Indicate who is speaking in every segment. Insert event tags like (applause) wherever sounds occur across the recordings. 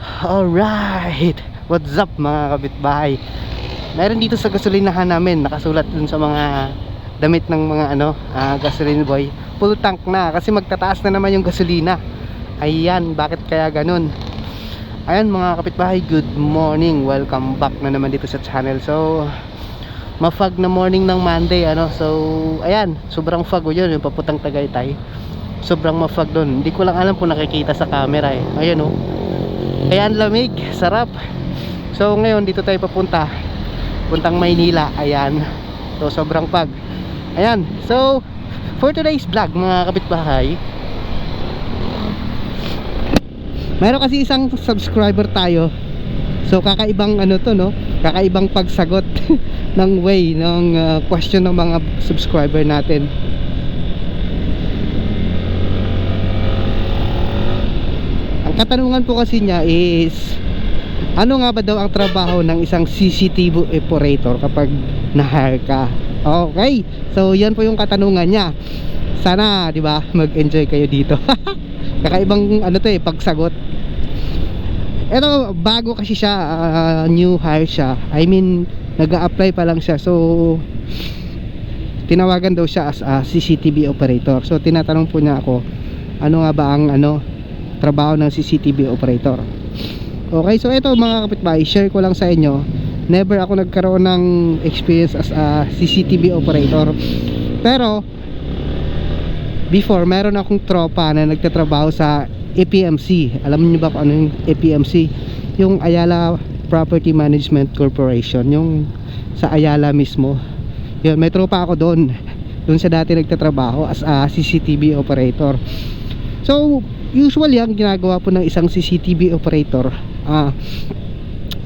Speaker 1: Alright! What's up mga kapitbahay? Meron dito sa gasolinahan namin nakasulat dun sa mga damit ng mga ano, ah, gasoline boy. Full tank na kasi magtataas na naman yung gasolina. Ayan, bakit kaya ganun? Ayan mga kapitbahay, good morning. Welcome back na naman dito sa channel. So, mafag na morning ng Monday ano. So, ayan, sobrang fog o yun, yung paputang Tagaytay. Sobrang mafag doon. Hindi ko lang alam kung nakikita sa camera eh. Ayan oh. Ayan lamig, sarap. So ngayon dito tayo papunta. Puntang Maynila. Ayan. So sobrang pag. Ayan. So for today's vlog mga kapitbahay. Meron kasi isang subscriber tayo. So kakaibang ano to no? Kakaibang pagsagot (laughs) ng way ng uh, question ng mga subscriber natin. Katanungan po kasi niya is ano nga ba daw ang trabaho ng isang CCTV operator kapag na-hire ka? Okay. So, yan po yung katanungan niya. Sana, 'di ba, mag-enjoy kayo dito. (laughs) Kakaibang ano 'to eh, pagsagot. Pero bago kasi siya, ah, new hire siya. I mean, nag-a-apply pa lang siya. So, tinawagan daw siya as a CCTV operator. So, tinatanong po niya ako, ano nga ba ang ano trabaho ng CCTV operator. Okay, so ito mga kapitbahay, share ko lang sa inyo. Never ako nagkaroon ng experience as a CCTV operator. Pero before, meron akong tropa na nagtatrabaho sa APMC. Alam niyo ba kung ano yung APMC? Yung Ayala Property Management Corporation, yung sa Ayala mismo. Yun, may tropa ako doon. Doon sa dati nagtatrabaho as a CCTV operator. So, usually ang ginagawa po ng isang CCTV operator, ah,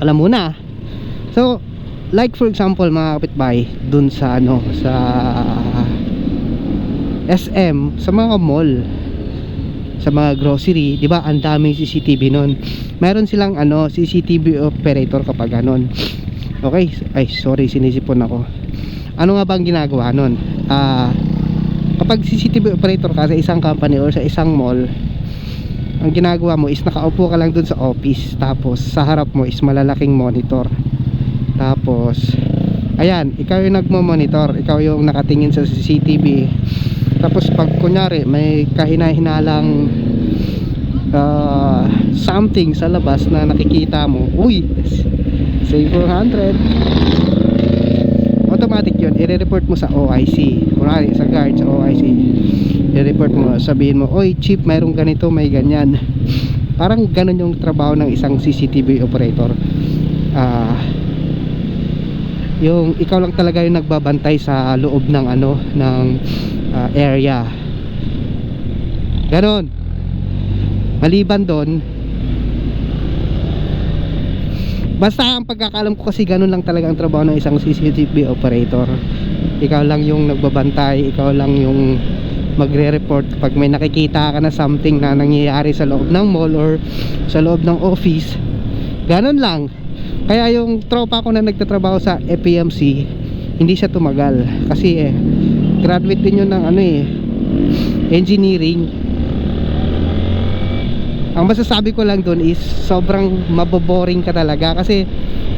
Speaker 1: alam mo na. So, like for example, mga kapitbahay, dun sa ano, sa SM, sa mga mall, sa mga grocery, 'di ba? Ang daming CCTV noon. Meron silang ano, CCTV operator kapag ganon. Okay, ay sorry, sinisipon ako. Ano nga ba ang ginagawa noon? Ah, kapag CCTV operator ka sa isang company or sa isang mall, ang ginagawa mo is nakaupo ka lang dun sa office. Tapos sa harap mo is malalaking monitor. Tapos ayan, ikaw yung nagmo-monitor. Ikaw yung nakatingin sa CCTV tapos pag kunyari may kahina-hinalang uh, something sa labas na nakikita mo uy, say 400 automatic yun, i-report mo sa OIC kunwari sa guard sa OIC i-report mo, sabihin mo oy chief, mayroong ganito, may ganyan. Parang ganun yung trabaho ng isang CCTV operator. Ah yung ikaw lang talaga yung nagbabantay sa loob ng ano ng ah, area. Ganon. Maliban doon basta ang pagkakalam ko kasi ganun lang talaga ang trabaho ng isang CCTV operator. Ikaw lang yung nagbabantay ikaw lang yung magre-report pag may nakikita ka na something na nangyayari sa loob ng mall or sa loob ng office ganun lang. Kaya yung tropa ko na nagtatrabaho sa FPMC hindi siya tumagal. Kasi eh graduate din yun ng ano eh engineering. Ang masasabi ko lang doon is sobrang maboboring ka talaga kasi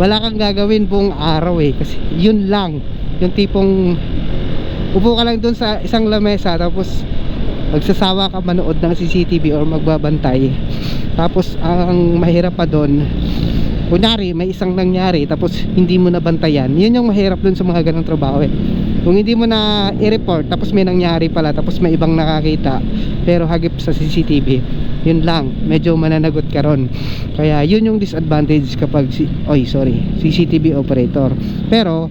Speaker 1: wala kang gagawin buong araw eh. Kasi yun lang yung tipong upo ka lang doon sa isang lamesa tapos magsasawa ka manood ng CCTV or magbabantay. Tapos ang mahirap pa doon kunyari may isang nangyari tapos hindi mo nabantayan. Yun yung mahirap doon sa mga ganong trabaho eh. Kung hindi mo na i-report tapos may nangyari pala tapos may ibang nakakita pero hagip sa CCTV yun lang medyo mananagot ka ron. Kaya yun yung disadvantage kapag si oy sorry CCTV operator. Pero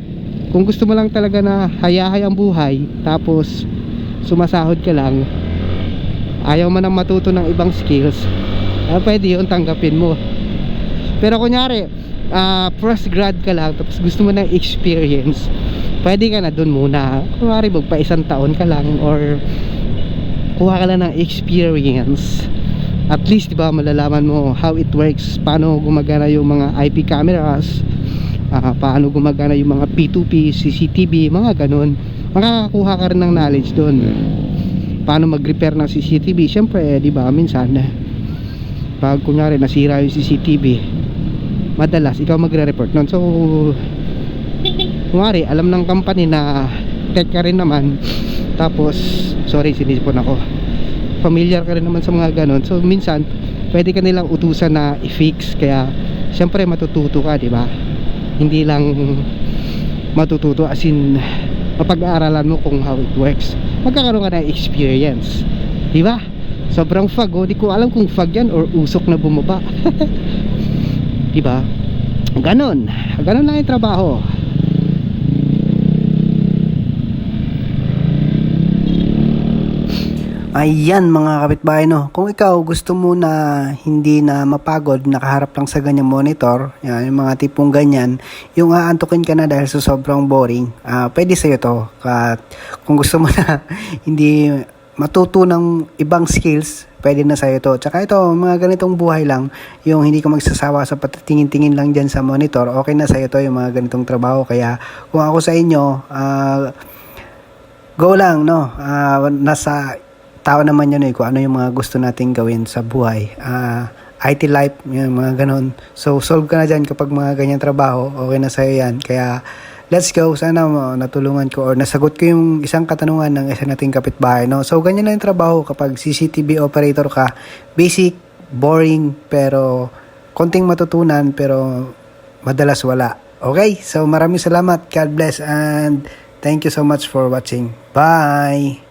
Speaker 1: kung gusto mo lang talaga na hayahay ang buhay tapos sumasahod ka lang ayaw mo nang matuto ng ibang skills ah, pwede yun tanggapin mo. Pero kunyari ah, fresh grad ka lang tapos gusto mo ng experience pwede ka na dun muna. Kunyari magpa isang taon ka lang or kuha ka lang ng experience. At least diba malalaman mo how it works paano gumagana yung mga IP cameras ah, paano gumagana yung mga P2P, CCTV mga ganun. Makakakuha ka rin ng knowledge doon paano mag-repair ng CCTV syempre eh, di ba minsan pag kunyari nasira yung CCTV madalas ikaw magre-report nun. So kunyari alam ng company na tech ka rin naman tapos sorry sinisipon ako. Familiar ka rin naman sa mga ganon so minsan pwede ka nilang utusan na i-fix. Kaya syempre matututo ka di ba hindi lang matututo as in mapag-aaralan mo kung how it works. Magkakaroon ka ng experience. Di ba? Sobrang fog oh. di ko alam kung fog yan or usok na bumaba. (laughs) Di ba? Ganon. Ganon lang yung trabaho
Speaker 2: Ayan mga kapitbahay no, kung ikaw gusto mo na hindi na mapagod, nakaharap lang sa ganyang monitor, yan, yung mga tipong ganyan, yung aantukin ka na dahil sa sobrang boring, ah pwede sa'yo to. At kung gusto mo (laughs) na hindi matuto ng ibang skills, pwede na sa'yo to. Tsaka ito, mga ganitong buhay lang, yung hindi ka magsasawa sa patitingin-tingin lang dyan sa monitor, okay na sa'yo to yung mga ganitong trabaho. Kaya kung ako sa inyo, ah go lang, no? Ah, nasa tao naman yun eh, kung ano yung mga gusto nating gawin sa buhay. Ah, IT life, yung mga ganon. So, solve ka na dyan kapag mga ganyan trabaho, okay na sa'yo yan. Kaya, let's go. Sana mo natulungan ko or nasagot ko yung isang katanungan ng isa nating kapitbahay. No? So, ganyan na yung trabaho kapag CCTV operator ka. Basic, boring, pero konting matutunan, pero madalas wala. Okay? So, maraming salamat. God bless and thank you so much for watching. Bye!